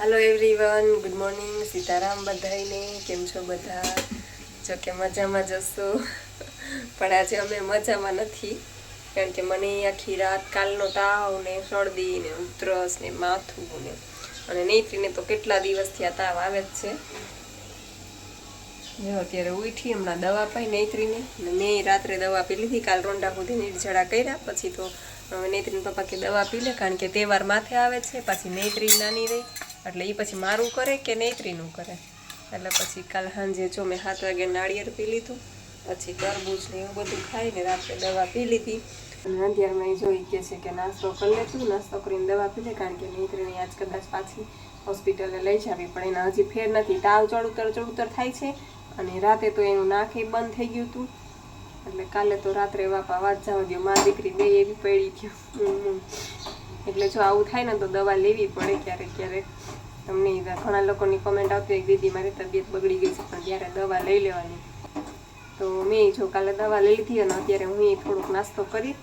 Hello everyone good morning Sitaram બધાઈને કેમ છો બધા? જો કે મજામાં જશો પણ આજે અમે મજામાં નથી. કારણ કે મને આખી રાત કાલનો તાવ ને શરદી ને ઉધરસ ને માથું ને અને નેત્રીને તો કેટલા દિવસથી આ તાવ આવે જ છે. જો, અત્યારે ઉઠી હમણાં દવા પાઈ નેત્રીને અને મેં રાત્રે દવા પી લીધી. કાલ રોંડા સુધી નિર્જળા કર્યા. પછી તો નેત્રીને પપ્પા કે દવા પી લે, કારણ કે તહેવાર માથે આવે છે. પછી નેત્રી નાની રહી. એટલે એ પછી મારું કરે કે નેત્રીનું કરે? એટલે પછી કાલ સાંજે જો મેં સાત વાગે નાળિયેર પી લીધું, પછી તરબૂચ ને એવું બધું ખાઈને રાત્રે દવા પી લીધી. અને અંધિયારમાં એ જોઈ કે છે કે નાસ્તો કરી લેતું, નાસ્તો કરીને દવા પી લે, કારણ કે નેત્રીને આજ કદાચ પાછી હોસ્પિટલે લઈ જાવી, પણ એના હજી ફેર નથી. તાવ ચડુતર ચડુતર થાય છે, અને રાતે તો એનું નાકે બંધ થઈ ગયું હતું. એટલે કાલે તો રાત્રે બાપા વાત જવા દો મા દીકરી બે એવી પડી ગયું એટલે જો આવું થાય ને તો દવા લેવી પડે ક્યારેક ક્યારેક. તમને ઘણા લોકોની કોમેન્ટ આવતી કે દીદી, મારી તબિયત બગડી ગઈ છે, પણ ત્યારે દવા લઈ લેવાની. તો મેં જો કાલે દવા લઈ લીધી અને અત્યારે હું થોડોક નાસ્તો કરી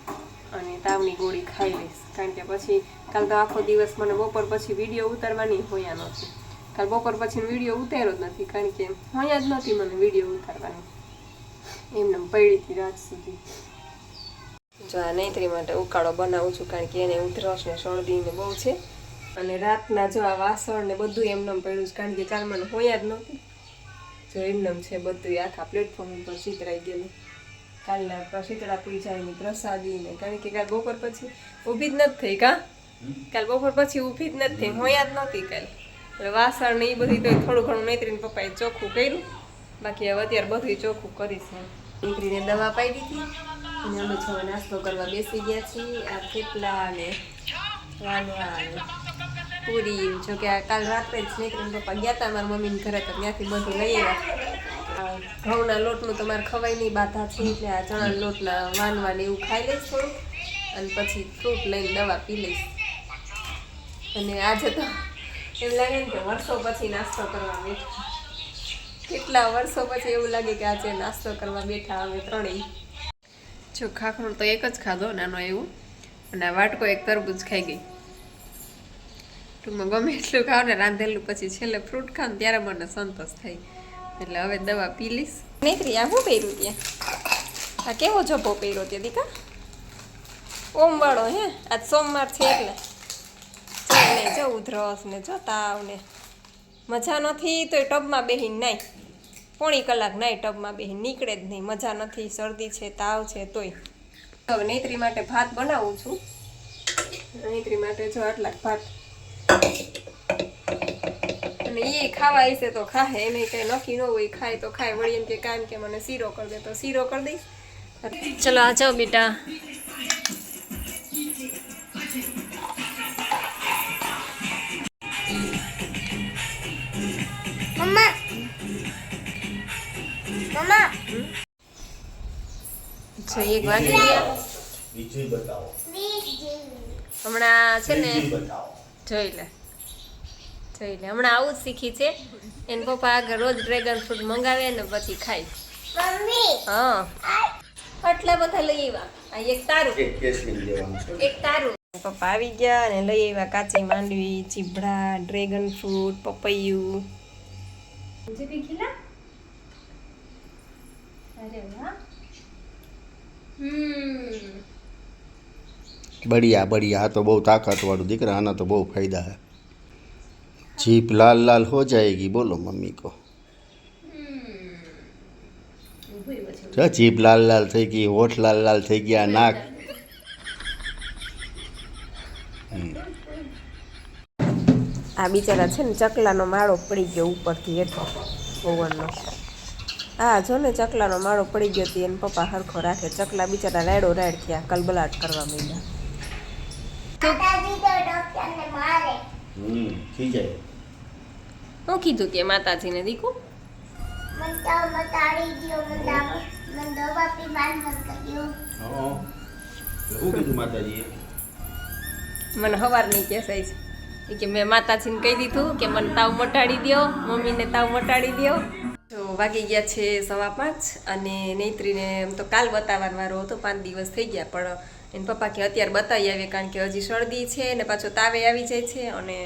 અને તાવની ગોળી ખાઈ લઈશ. કારણ કે પછી કાલ તો આખો દિવસ મને બપોર પછી વીડિયો ઉતારવાની હોયા નથી. કાલ બપોર પછી વીડિયો ઉતાર્યો જ નથી, કારણ કે હોયા જ નથી મને વીડિયો ઉતારવાની. એમને પડી હતી રાત સુધી. જો આ નૈત્રી માટે ઉકાળો બનાવું છું, કારણ કે એને ઉધરસ ને શરદી ને બહુ છે. અને રાતના જો આ વાસણ ને બધું એમનેમ પડ્યું છે, કારણ કે કાલ મને હોયા જ નહોતી. જો એમનેમ છે બધું આખા પ્લેટફોર્મ ઉપર ચિતરાઈ ગયેલું. કાલના પર શીતળા પૂજાની પ્રસાદી ને, કારણ કે કાલ બપોર પછી ઊભી જ નથી થઈ, કા? કાલ બપોર પછી ઊભી જ નથી થઈ, હોયા જ નહોતી કાલ. એટલે વાસણ ને એ બધી તો થોડું ઘણું નૈત્રીને પપ્પાએ ચોખ્ખું કર્યું. બાકી હવે અત્યારે બધું ચોખ્ખું કરીશ દીકરીને દવા પાઈ દીધી અને અમે છો નાસ્તો કરવા બેસી ગયા છીએ. આ થેપલા ને વાનવા ને. પૂરી, જો કે કાલ રાત્રે જ નીકળીને પપ્પા ગયા હતા મારા મમ્મીને ઘરે તો ત્યાંથી બધું લઈ આવ્યા. ઘઉંના લોટનું તમારે ખવાય નહીં, બાધા છે એટલે આ ચણાના લોટના વાનવાને એવું ખાઈ લઈશ થોડું અને પછી ફ્રૂટ લઈને દવા પી લઈશ. અને આજે તો એમ લાગે ને કે વર્ષો પછી નાસ્તો કરવા બેઠા. કેટલા વર્ષો પછી એવું લાગે કે આજે નાસ્તો કરવા બેઠા અમે ત્રણેય. જો ખાખરો તો એક જ ખાધો, નાનો એવું. અને આ વાટકો એક તરબૂચ ખાઈ ગઈ. ટૂંકમાં ગમે એટલું ખાવ ને રાંધેલું પછી છેલ્લે ફ્રૂટ ખાવ ને ત્યારે મને સંતોષ થાય. એટલે હવે દવા પી લઈશ. નીકળી આ શું પહેર્યું ત્યાં? આ કેવો જભો પહેર્યો ત્યાં દીકા? ઓમવાળો હે? આજ સોમવાર છે એટલે. ને જો ઉધરસ ને જો તાવ ને. મજા નથી તો એ ટબમાં બેહીને નાય. પોણી કલાક નાય ટબમાં બેહીને નીકળે જ નહીં. મજા નથી શરદી છે તાવ છે તોય. હવે નેત્રી માટે ભાત બનાવું છું. નેત્રી માટે જો આટલા ભાત અને એ ખાવા હશે તો ખાહે એને કઈ નક્કી ન હોય ખાય તો ખાય. વળી એમ કે કામ કે મને શીરો કરી દે તો શીરો કરી દઈશ. ચલો આ જાઓ બેટા. મમ્મા. મમ્મા. જો એક વાગી ગયા બીજું બતાવો. હમણાં છે ને જોઈ લે. જોઈ લે. હમણાં આવું જ શીખી છે. એને પપ્પા આગળ રોજ ડ્રેગન ફ્રૂટ મંગાવે ને પછી ખાય. મમ્મી. હા. આટલા બધા લઈ આવ્યા. આ એક તારું. એક કેસરી લેવાનું એક તારું. પપ્પા આવી ગયા અને લઈ આવ્યા કાચી માંડવી ચીભડા ડ્રેગન ફ્રૂટ પપૈયું. અરે વાહ. હમ. બઢિયા બઢિયા. આ તો બહુ તાકાત વાળું દીકરા આના તો બહુ ફાયદા है जीप लाल लाल हो जाएगी बोलो मम्मी को જો જીભ લાલ લાલ થઈ ગઈ હોઠ લાલ લાલ થઈ ગયા નાક આ બિચારા છે ને ચકલાનો માળો પડી ગયો ઉપરથી હેઠો ઓવનનો હા જો ને ચકલાનો માળો પડી ગયો હતી એને પપ્પા હરખો રાખે ચકલા બિચારા રાયડો રાયડ થયા કલબલાટ કરવા માંડ્યા દાદી તો ડોક્ટરને મારે હમ થઈ જાય હું કીધું કે માતાજીને દીકું? મને હવાર નહીં દો કેસાય છે કે મેં માતાજીને કહી દીધું કે મને તાવ મટાડી દ્યો મમ્મીને તાવ મટાડી દ્યો. તો વાગી ગયા છે સવા પાંચ અને નૈત્રીને એમ તો કાલ બતાવવાનો વારો હતો પાંચ દિવસ થઈ ગયા પણ એને પપ્પા કે અત્યારે બતાવી આવીએ કારણ કે હજી શરદી છે ને પાછો તાવે આવી જાય છે અને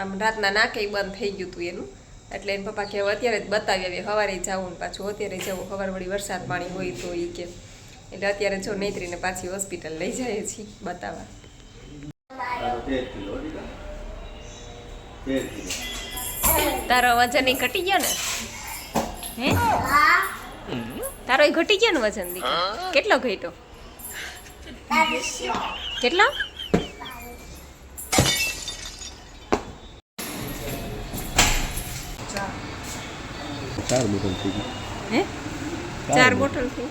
આમ રાતના નાકે બંધ થઈ ગયું હતું એનું. એટલે એને પપ્પા કે અત્યારે જ બતાવી આવીએ સવારે જવું ને પાછું અત્યારે જવું સવાર વળી વરસાદ પાણી હોય તો એ કે. એટલે અત્યારે જો નૈત્રીને પાછી હોસ્પિટલ લઈ જઈએ છીએ બતાવવા. તારો વજન ઈ ઘટી ગયો ને? હે? તારો એ ઘટી ગયો ને વજન દીકરા? કેટલો ઘટ્યો? કેટલો? ચાર બોટલ થઈ ગઈ. હે? ચાર બોટલ. થઈ?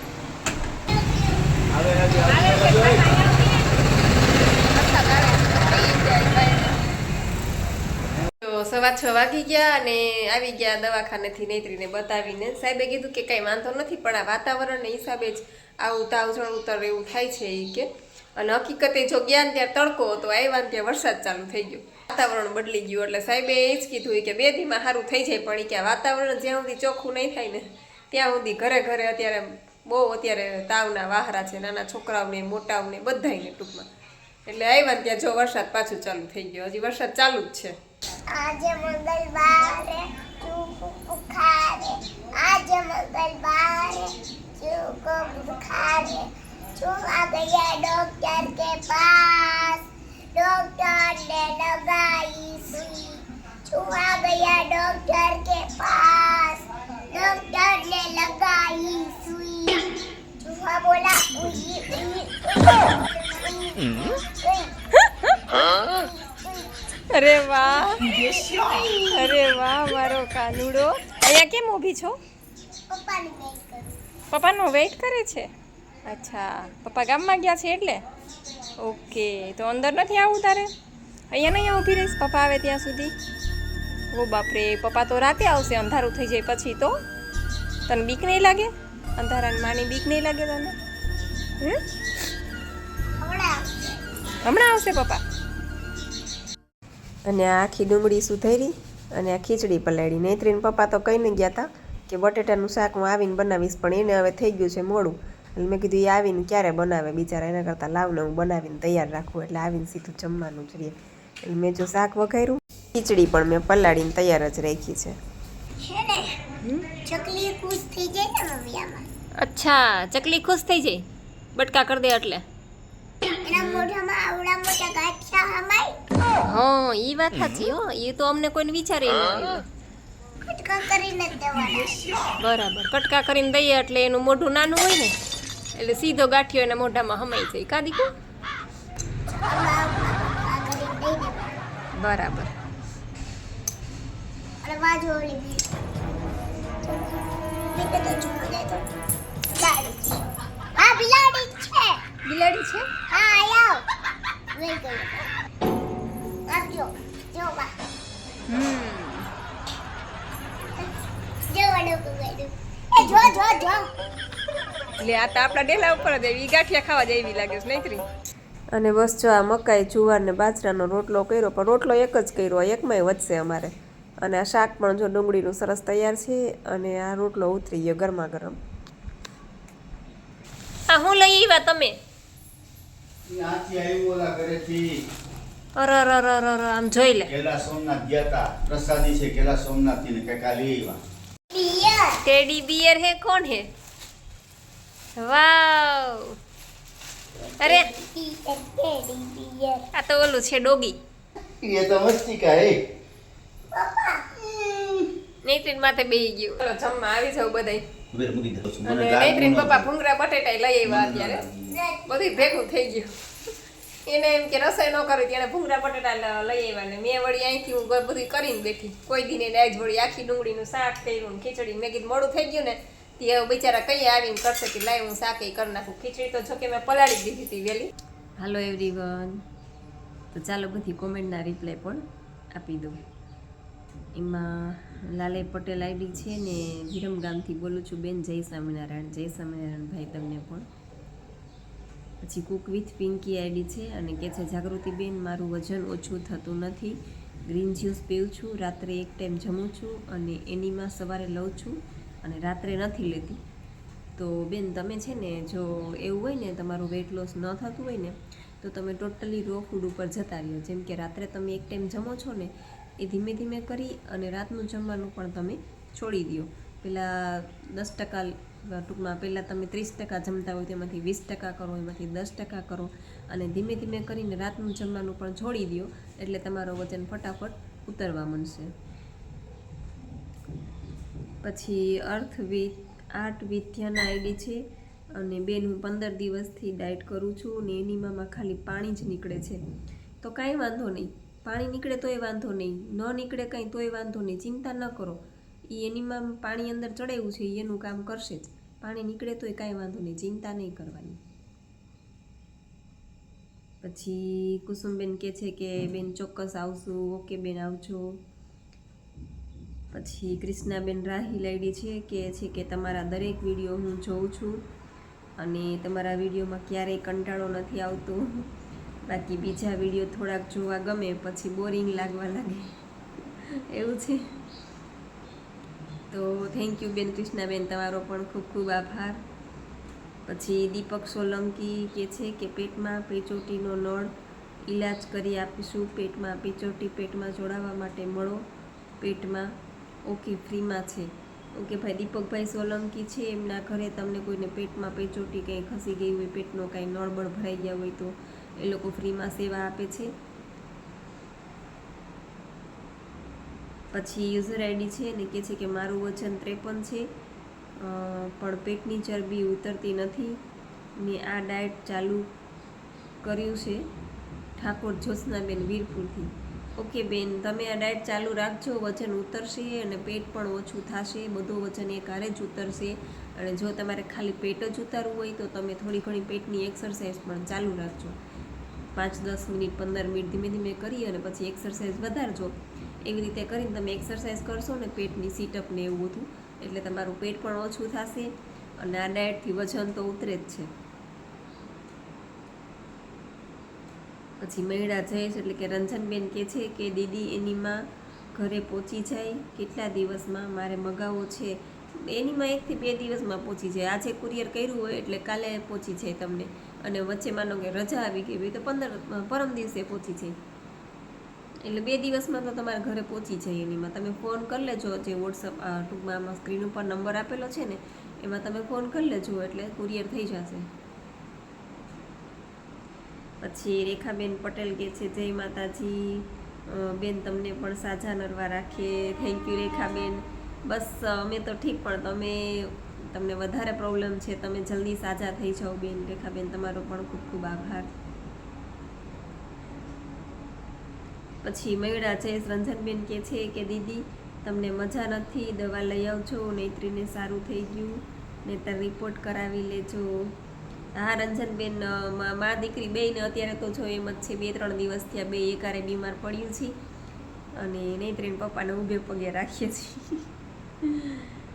સવા છ વાગી ગયા અને આવી ગયા દવાખાનેથી નૈત્રીને બતાવીને. સાહેબે કીધું કે કંઈ વાંધો નથી પણ આ વાતાવરણને હિસાબે જ આવું તાવ જળ ઉતર એવું થાય છે એ કે. અને હકીકતે જો ગયા ત્યાં તડકો હતો આવ્યા ને ત્યાં વરસાદ ચાલુ થઈ ગયો. વાતાવરણ બદલી ગયું, એટલે સાહેબે એ જ કીધું કે બે દીમાં સારું થઈ જાય, પણ કે વાતાવરણ જ્યાં સુધી ચોખ્ખું નહીં થાય ને, ત્યાં સુધી ઘરે ઘરે અત્યારે બહુ અત્યારે તાવના વાહરા છે, નાના છોકરાઓને, મોટાઓને, બધાયને ટૂંકમાં. એટલે આવ્યા ને ત્યાં જો વરસાદ પાછું ચાલુ થઈ ગયો. હજી વરસાદ ચાલુ જ છે. આજે મંગળવારે આજે મંગળવારે छुआ गया डॉक्टर के पास डॉक्टर ने लगाई सुई छुआ गया डॉक्टर के पास डॉक्टर ने लगाई सुई छुआ बोला उई उई उई અરે વાહ અરે વાહ મારો કાનુડો અહીંયા કેમ ઊભી છો પપ્પાનું વેઇટ કરે છે અચ્છા. પપ્પા ગામમાં ગયા છે એટલે? ઓકે, તો અંદર નથી આવું તારે? અહીંયા નહીં ઊભી રહીશ પપ્પા આવે ત્યાં સુધી? ઓ બાપરે, પપ્પા તો રાતે આવશે, અંધારું થઈ જાય પછી તો. તને બીક નહીં લાગે? અંધારાની માની બીક નહીં લાગે તને? હમણાં આવશે પપ્પા. અને આખી ડુંગળી સુધારી અને આ ખીચડી પલાળી. નૈત્રીન પપ્પા તો કહીને ગયા હતા કે બટેટાનું શાક હું આવીને બનાવીશ, પણ એને હવે થઈ ગયું છે મોડું. એટલે મેં કીધું એ આવીને ક્યારે બનાવે? બિચારા એના કરતાં લાવને હું બનાવીને તૈયાર રાખું એટલે આવીને સીધું જમવાનું જ રહે એટલે મેં જો શાક વઘાર્યું ખીચડી પણ મેં પલાળીને તૈયાર જ રાખી છે. છે ને? ચકલી ખુશ થઈ જાય ને મમ્મી આમાં અચ્છા ચકલી ખુશ થઈ જાય? બટકા કરી દે એટલે. હા એ વાત સાચી હો. એ તો અમને કોઈને વિચારે બરાબર. કટકા કરીને દઈએ એટલે એનું મોઢું નાનું હોય ને. એટલે સીધો ગાંઠિયો એના મોઢામાં હમાઈ જાય. કાદી કો દેવાના બરાબર. બિલાડી છે? હા બિલાડી જ છે બિલાડી છે હા આયો લઈ ગયો આપજો જો બા જો વડો એ જો જો જો. એટલે આ તો આપણા ડેલા ઉપર જ એવી ગાંઠિયા ખાવા જેવી લાગે છે નૈત્રી અને બસ જો આ મકાઈ જુવાર ને બાજરાનો રોટલો કર્યો પણ રોટલો એક જ કર્યો એકમાંય વધશે અમારે. અને આ શાક પણ જો ડુંગળીનું સરસ તૈયાર છે અને આ રોટલો ઉતરી ગયો ગરમા ગરમ આ હું લઈ આવ્યા તમે? અર અર અર અર આમ જોઈ લે. કેલા સોમનાથ ગયા તા. પ્રસાદી છે કેલા સોમનાથ ને કઈ કાલે આવ્યા. ટેડી બિયર હે કોણ હે? વાવ. અરે આ તો ઓલું છે ડોગી. એ તો મસ્તી કા નેત્રીન માથે બેહી ગયું. ચલો જમવા આવી જાવ બધાય. ઉભેર મૂકી દઉં છું. અને નૈત્રીન. પપ્પા ભૂંગરા બટેટા લઈ આવ્યા અત્યારે. બધું ભેગું થઈ ગયું. એને એમ કે રસોઈ ન કરી તેને ભૂંગરા બટેટા લઈ આવ્યા ને મેં વળી અહીંથી હું બધું કરીને બેઠી. કોઈ દી ને આજ વળી આખી ડુંગળીનું શાક કર્યું ને ખીચડી મેં કીધું મોડું થઈ ગયું ને તે બિચારા કઈ આવીને કરશે કે લાય હું શાક કરી નાખું. ખીચડી તો જોકે મેં પલાળી દીધી હતી વહેલી. હાલો એવરીવન તો ચાલો બધી કોમેન્ટના રિપ્લાય પણ આપી દઉં. એમાં લાલે પટેલ આઈડી છે ને વિરમગામથી બોલું છું, બેન જય સ્વામિનારાયણ જય સ્વામિનારાયણ ભાઈ તમને પણ. પછી કુક વિથ પિંકી આઈડી છે અને કે છે જાગૃતિબેન મારું વજન ઓછું થતું નથી. ગ્રીન જ્યુસ પીઉં છું, રાત્રે એક ટાઈમ જમું છું અને એનીમાં સવારે લઉં છું. અને રાત્રે નથી લેતી. તો બેન, તમે છે ને જો એવું હોય ને, તમારું વેઇટ લોસ ન થતું હોય ને, તો તમે ટોટલી રો ફૂડ ઉપર જતા રહ્યો. જેમ કે રાત્રે તમે એક ટાઈમ જમો છો ને, એ ધીમે ધીમે કરી અને રાતનું જમવાનું પણ તમે છોડી દો પહેલાં દસ ટકા ટૂંકમાં પહેલાં તમે ત્રીસ ટકા જમતા હોય, તેમાંથી વીસ ટકા કરો, એમાંથી દસ ટકા કરો અને ધીમે ધીમે કરીને રાતનું જમવાનું પણ છોડી દો એટલે તમારો વજન ફટાફટ ઉતરવા માંડશે. પછી અર્થ આર્ટ વિદ્યાના આઈડી છે અને બેન, હું પંદર દિવસથી ડાયટ કરું છું અને એનીમામાં ખાલી પાણી જ નીકળે છે. તો કાંઈ વાંધો નહીં. પાણી નીકળે તોય વાંધો નહીં. ન નીકળે કાંઈ તોય વાંધો નહીં. ચિંતા ન કરો. એ એનીમાં પાણી અંદર ચડાવ્યું છે એનું કામ કરશે જ. પાણી નીકળે તોય કાંઈ વાંધો નહીં. ચિંતા નહીં કરવાની. પછી કુસુમબેન કહે છે કે, બેન, ચોક્કસ આવશું ઓકે, બેન, આવજો. પછી ક્રિષ્નાબેન રાહી લાઈડી છે કે છે કે તમારા દરેક વીડિયો હું જોઉં છું અને તમારા વિડીયોમાં ક્યારેય કંટાળો નથી આવતો. બાકી બીજા વીડિયો થોડાક જોવા ગમે પછી બોરિંગ લાગવા લાગે. એવું છે. તો થેન્ક યુ બેન કૃષ્ણાબેન, તમારો પણ ખૂબ ખૂબ આભાર. પછી દીપક સોલંકી કે છે કે પેટમાં પેચોટીનો નળ ઈલાજ કરી આપીશું. પેટમાં પેચોટી પેટમાં જોડાવા માટે મળો. પેટમાં ઓકે, ફ્રીમાં છે. ઓકે, ભાઈ, દીપકભાઈ સોલંકી છે, એમના ઘરે તમને કોઈને પેટમાં પેચોટી કંઈ ખસી ગઈ હોય, પેટનો કાંઈ નળબળ ભરાઈ ગયા હોય તો એ લોકો ફ્રીમાં સેવા આપે છે. પછી યુઝર આઈડી છે ને કહે છે કે મારું વજન ત્રેપન છે પણ પેટની ચરબી ઉતરતી નથી. ને આ ડાયટ ચાલુ કર્યું છે ઠાકોર જ્યોત્સનાબેન વીરપુરથી. ઓકે બેન, તમે આ ડાયટ ચાલુ રાખજો, વજન ઉતરશે અને પેટ પણ ઓછું થશે, બધું વજન એકારે જ ઉતરશે. અને જો તમારે ખાલી પેટ જ ઉતારવું હોય તો તમે થોડી ઘણી પેટની એક્સરસાઇઝ પણ ચાલુ રાખજો. પાંચ, દસ મિનિટ, પંદર મિનિટ ધીમે ધીમે કરી અને પછી એક્સરસાઇઝ વધારજો. એવી રીતે કરીને તમે એક્સરસાઇઝ કરશો ને પેટની સીટઅપ ને એવું બધું, એટલે તમારું પેટ પણ ઓછું થશે અને આ ડાયટથી વજન તો ઉતરે જ છે. પછી મહિડા જયેશ એટલે કે રંજનબેન કે છે કે દીદી એનીમાં ઘરે પહોંચી જાય. કેટલા દિવસમાં મારે મગાવવો છે? એનીમાં એકથી બે દિવસમાં પહોંચી જાય. આજે કુરિયર કર્યું હોય એટલે કાલે પહોંચી જાય તમને. અને વચ્ચે માનો કે રજા આવી ગઈ હોય તો પંદર, પરમ દિવસે પહોંચી જાય. એટલે બે દિવસમાં તો તમારા ઘરે પહોંચી જાય એનીમાં. તમે ફોન કરી લેજો. જે વોટ્સઅપ ટૂંકમાં સ્ક્રીન ઉપર નંબર આપેલો છે ને, એમાં તમે ફોન કરી લેજો એટલે કુરિયર થઈ જશે. પછી રેખાબેન પટેલ કે છે, જય માતાજી. બેન તમને પણ સાજા નરવા રાખે. Thank you Rekhaben. બસ, અમે તો ઠીક, પણ તમે, તમને વધારે પ્રોબ્લેમ છે, તમે જલ્દી સાજા થઈ જાઓ બેન. રેખાબેન, તમારો પણ ખૂબ ખૂબ આભાર. પછી મયુરા જયેશ રંજનબેન કે છે કે, દીદી, તમને મજા નથી, દવા લઈ આવજો, નૈત્રીને સારું થઈ ગયું. નહીતર રિપોર્ટ કરાવી લેજો. હા, રંજનબેન મા દીકરી બેને અત્યારે તો જો એમ જ છે, બે ત્રણ દિવસ થયા બે એકારે બીમાર પડ્યું છે અને નૈત્રીને પપ્પાને ઊભે પગે રાખીએ છીએ.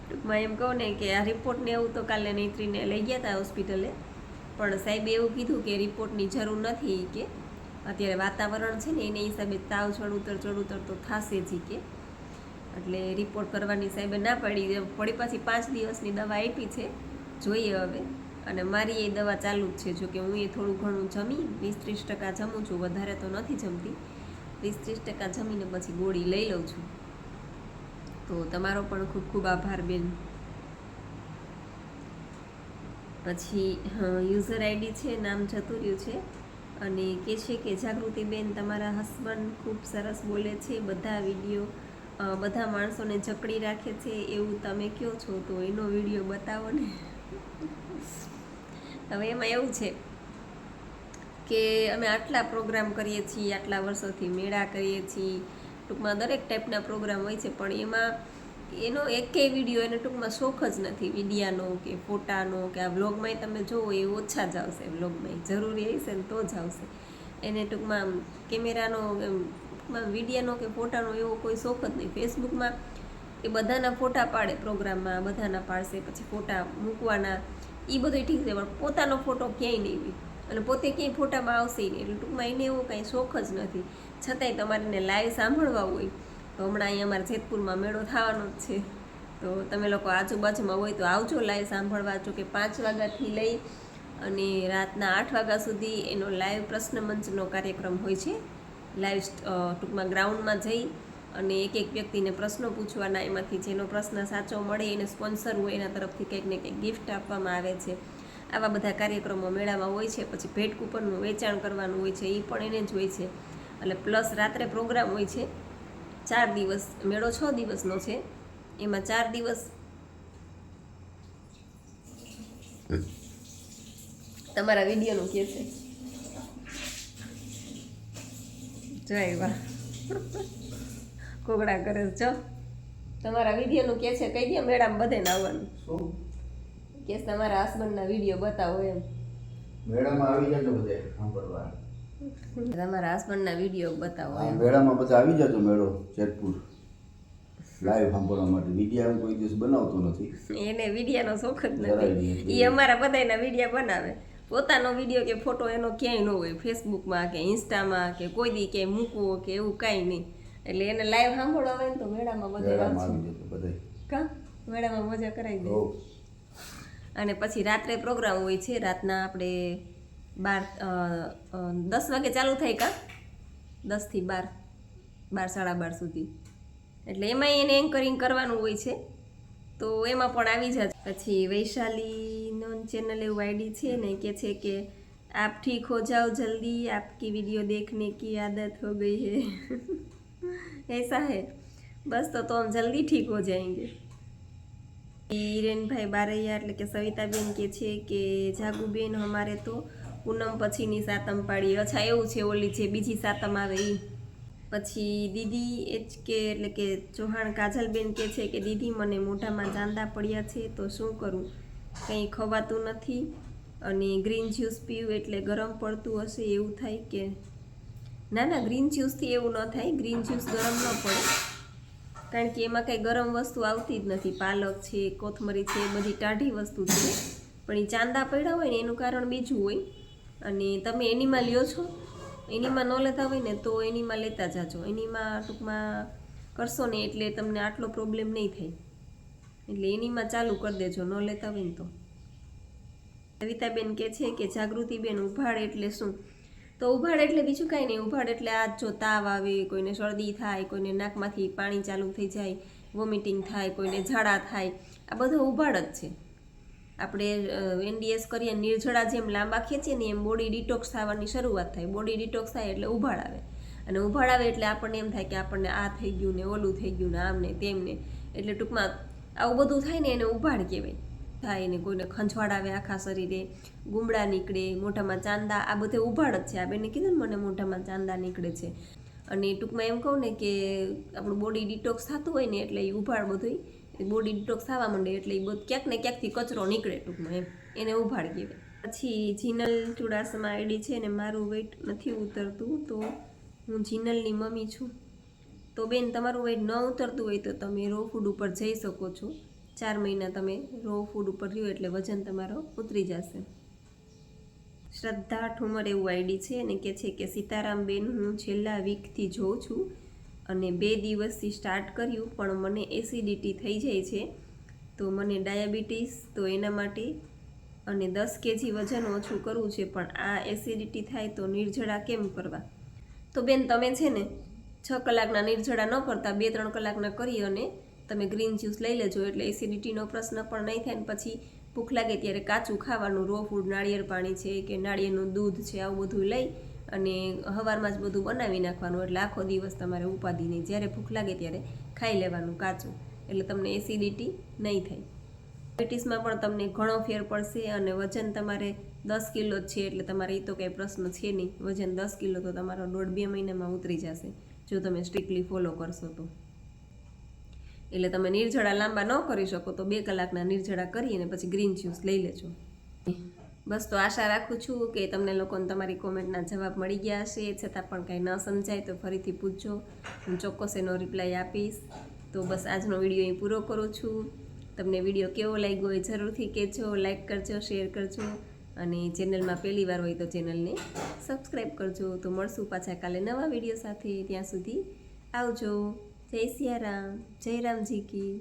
ટૂંકમાં એમ કહું ને કે આ રિપોર્ટ ને એવું તો કાલે નૈત્રીને લઈ ગયા હતા હોસ્પિટલે પણ સાહેબે એવું કીધું કે રિપોર્ટની જરૂર નથી કે. અત્યારે વાતાવરણ છે ને એને હિસાબે તાવ, ચડ ઉતર ચડ ઉતર તો થશે જ કે. એટલે રિપોર્ટ કરવાની સાહેબે ના પડી. પડી પાછી પાંચ દિવસની દવા આપી છે. જોઈએ હવે. અને મારી એ દવા ચાલુ જ છે. જો કે હું એ થોડું ઘણું જમી વીસ ત્રીસ ટકા જમું છું. વધારે તો નથી જમતી. વીસ ત્રીસ ટકા જમીને પછી ગોળી લઈ લઉં છું. તો તમારો પણ ખૂબ ખૂબ આભાર બેન. પછી યુઝર આઈડી છે, નામ જતું રહ્યું છે. અને કે છે કે જાગૃતિબેન તમારા હસબન્ડ ખૂબ સરસ બોલે છે, બધા વીડિયો બધા માણસોને જકડી રાખે છે. એવું તમે કહો છો તો એનો વીડિયો બતાવો ને. હવે એમાં એવું છે કે અમે આટલા પ્રોગ્રામ કરીએ છીએ, આટલા વર્ષોથી મેળા કરીએ છીએ. ટૂંકમાં દરેક ટાઈપના પ્રોગ્રામ હોય છે, પણ એમાં એનો એકેય વીડિયો એને ટૂંકમાં શોખ જ નથી. વિડીયાનો કે ફોટાનો કે આ વ્લોગમાં તમે જોવો એ ઓછા જ આવશે વ્લોગમાં જરૂરી હશે ને તો જ આવશે. એને ટૂંકમાં કેમેરાનો ટૂંકમાં વિડીયાનો કે ફોટાનો એવો કોઈ શોખ જ નહીં. ફેસબુકમાં એ બધાના ફોટા પાડે પ્રોગ્રામમાં બધાના પાડશે, પછી ફોટા મૂકવાના એ બધું ઠીક છે, પણ પોતાનો ફોટો ક્યાંય નહીં હોય અને પોતે ક્યાંય ફોટામાં આવશે નહીં, એટલે ટૂંકમાં એને એવો કાંઈ શોખ જ નથી. છતાંય તમારે એને લાઈવ સાંભળવા હોય, તો હમણાં અહીંયા અમારા જેતપુરમાં મેળો થવાનો જ છે. તો તમે લોકો આજુબાજુમાં હોય તો આવજો લાઈવ સાંભળવા, જો કે પાંચ વાગ્યાથી લઈ અને રાતના આઠ વાગ્યા સુધી એનો લાઈવ પ્રશ્ન મંચનો કાર્યક્રમ હોય છે. લાઈવ ટૂંકમાં ગ્રાઉન્ડમાં જઈ અને એક એક વ્યક્તિને પ્રશ્નો પૂછવાના એમાંથી જેનો પ્રશ્ન સાચો મળે એને સ્પોન્સર હોય એના તરફથી કંઈક ને કંઈક ગિફ્ટ આપવામાં આવે છે. આવા બધા કાર્યક્રમો મેળામાં હોય છે પછી ભેટ કૂપનનું વેચાણ કરવાનું હોય છે એ પણ એને જ હોય છે. એટલે પ્લસ રાત્રે પ્રોગ્રામ હોય છે ચાર દિવસ મેળો છ દિવસનો છે એમાં ચાર દિવસ તમારા વિડીયોનું કે છે? જય વાહ. કોગડા કરે છે જો. તમારા વિડીયોનું કે છે કહી દે મેડમ બધે આવવાનું. કે તમારા હસબન્ડના વીડિયો બતાવો એમ. મેળામાં આવી જજો બધે સાંભળવા. તમારા હસબન્ડના વીડિયો બતાવો એમ. મેળામાં બધા આવી જજો મેળો જેતપુર. લાઈવ સાંભળવા માટે. વીડિયો કોઈ દિવસ બનાવતો નથી. એને વિડીયાનો શોખ જ નથી. એ અમારા બધાના વીડિયો બનાવે. પોતાનો વીડિયો કે ફોટો એનો ક્યાંય ન હોય. ફેસબુકમાં કે ઇન્સ્ટામાં કે કોઈ દી ક્યાંય મૂકવો કે એવું કાંઈ નહીં. એટલે એને લાઈવ સાંભળો આવે ને તો મેળામાં મજા વાંચું કા? મેળામાં મજા કરાવી દે. અને પછી રાત્રે પ્રોગ્રામ હોય છે રાતના આપણે બાર દસ વાગે ચાલુ થાય કા? દસથી બાર બાર સાડા બાર સુધી. એટલે એમાં એને એન્કરિંગ કરવાનું હોય છે. તો એમાં પણ આવી જાય પછી વૈશાલી નોન ચેનલ એવું આઈડી છે ને કે છે કે આપ ઠીક હો જાઓ જલ્દી આપકી વીડિયો દેખને કી આદત હો ગઈ હે. ऐसा है बस तो तो हम जल्दी ठीक हो जाएंगे હિરેનભાઈ બારૈયા એટલે કે સવિતાબેન કે છે કે જાગુબેન અમારે તો પૂનમ પછીની સાતમ પાડી અચ્છા એવું છે ઓલી જે બીજી સાતમ આવે એ પછી દીદી એચ કે એટલે કે ચૌહાણ કાજલબેન કે છે કે દીદી મને મોઢામાં ચાંદા પડ્યા છે તો શું કરું કંઈ ખવાતું નથી અને ગ્રીન જ્યુસ પીવું એટલે ગરમ પડતું હશે એવું થાય કે ના ના ગ્રીન જ્યુસથી એવું ન થાય. ગ્રીન જ્યુસ ગરમ ન પડે. કારણ કે એમાં કંઈ ગરમ વસ્તુ આવતી જ નથી. પાલક છે, કોથમરી છે બધી ટાઢી વસ્તુ છે. પણ એ ચાંદા પડ્યા હોય ને, એનું કારણ બીજું હોય. અને તમે એનીમાં લ્યો છો, એનીમાં ન લેતા હોય ને, તો એનીમાં લેતા જાજો. એનીમાં ટૂંકમાં કરશો ને, એટલે તમને આટલો પ્રોબ્લેમ નહીં થાય. એટલે એનીમાં ચાલુ કરી દેજો, ન લેતા હોય ને તો. કવિતાબેન કે છે કે જાગૃતિબેન ઉભાડ એટલે શું? તો ઉભાડ એટલે બીજું કાંઈ નહીં. ઉભાડ એટલે આ જો તાવ આવે, કોઈને શરદી થાય, કોઈને નાકમાંથી પાણી ચાલુ થઈ જાય, વોમિટિંગ થાય, કોઈને ઝાડા થાય, આ બધો ઉભાડ જ છે. આપણે એનડીએસ કરીએ, નિર્જળા જેમ લાંબા ખેંચીએ ને એમ બોડી ડિટોક્સ થવાની શરૂઆત થાય. બોડી ડિટોક્સ થાય એટલે ઉભાડ આવે. અને ઉભાડ આવે એટલે આપણને એમ થાય કે આપણને આ થઈ ગયું ને ઓલું થઈ ગયું ને આમ ને તેમ ને. એટલે ટૂંકમાં આવું બધું થાય ને એને ઉભાડ કહેવાય. થાય ને કોઈને ખંજવાળ આવે આખા શરીરે, ગુમડા નીકળે, મોઢામાં ચાંદા, આ બધે ઉભાડ જ છે. આ બેને કીધું ને મને મોઢામાં ચાંદા નીકળે છે. અને ટૂંકમાં એમ કહું ને કે આપણું બોડી ડિટોક્સ થતું હોય ને એટલે એ ઉભાડ બધું બોડી ડિટોક્સ થવા માંડે એટલે એ બધું ક્યાંક ને ક્યાંકથી કચરો નીકળે ટૂંકમાં એમ. એને ઉભાડ કહેવાય. પછી જીનલ ચુડાસમા આઈડી છે ને મારું વેઇટ નથી ઉતરતું તો હું જીનલની મમ્મી છું. તો બેન, તમારું વેઇટ ન ઉતરતું હોય તો તમે રો ફૂડ ઉપર જઈ શકો છો. ચાર મહિના તમે રો ફૂડ ઉપર રહ્યો એટલે વજન તમારો ઉતરી જશે. શ્રદ્ધા, ઠુમર એવું આઈડી છે અને કે છે કે સીતારામ બેન હું છેલ્લા વીકથી જોઉં છું અને બે દિવસથી સ્ટાર્ટ કર્યું, પણ મને એસિડિટી થઈ જાય છે. તો મને ડાયાબિટીસ તો એના માટે અને દસ કેજી વજન ઓછું કરવું છે, પણ આ એસિડિટી થાય તો નિર્જળા કેમ કરવા તો બેન, તમે છે ને, છ કલાકના નિર્જળા ન કરતા બે, ત્રણ કલાકના કરી અને તમે ગ્રીન જ્યુસ લઈ લેજો એટલે એસિડિટીનો પ્રશ્ન પણ નહીં થાય પછી ભૂખ લાગે ત્યારે કાચું ખાવાનું રો ફૂડ નાળિયેર પાણી છે કે નાળિયેરનું દૂધ છે, આવું બધું લઈ અને હવારમાં જ બધું બનાવી નાખવાનું એટલે આખો દિવસ તમારે ઉપાધિ નહીં. જ્યારે ભૂખ લાગે ત્યારે ખાઈ લેવાનું કાચું. એટલે તમને એસિડિટી નહીં થાય. ડાયાબિટીસમાં પણ તમને ઘણો ફેર પડશે અને વજન તમારે દસ કિલો જ છે એટલે તમારે એ તો કંઈ પ્રશ્ન છે નહીં. વજન દસ કિલો તો તમારો દોઢ બે મહિનામાં ઉતરી જશે. જો તમે સ્ટ્રિક્ટલી ફોલો કરશો તો. એટલે તમે નિર્જળા લાંબા ન કરી શકો તો બે કલાકના નિર્જળા કરી અને પછી ગ્રીન જ્યુસ લઈ લેજો. બસ તો આશા રાખું છું કે તમને લોકોને તમારી કોમેન્ટના જવાબ મળી ગયા હશે. છતાં પણ કાંઈ ન સમજાય તો ફરીથી પૂછજો. હું ચોક્કસ એનો રિપ્લાય આપીશ. તો બસ આજનો વીડિયો અહીં પૂરો કરું છું. તમને વીડિયો કેવો લાગ્યો એ જરૂરથી કહેજો લાઇક કરજો શેર કરજો અને ચેનલમાં પહેલી વાર હોય તો ચેનલને સબસ્ક્રાઈબ કરજો. તો મળશું પાછા કાલે નવા વીડિયો સાથે. ત્યાં સુધી આવજો. જય સિયારામ જય રામજી કી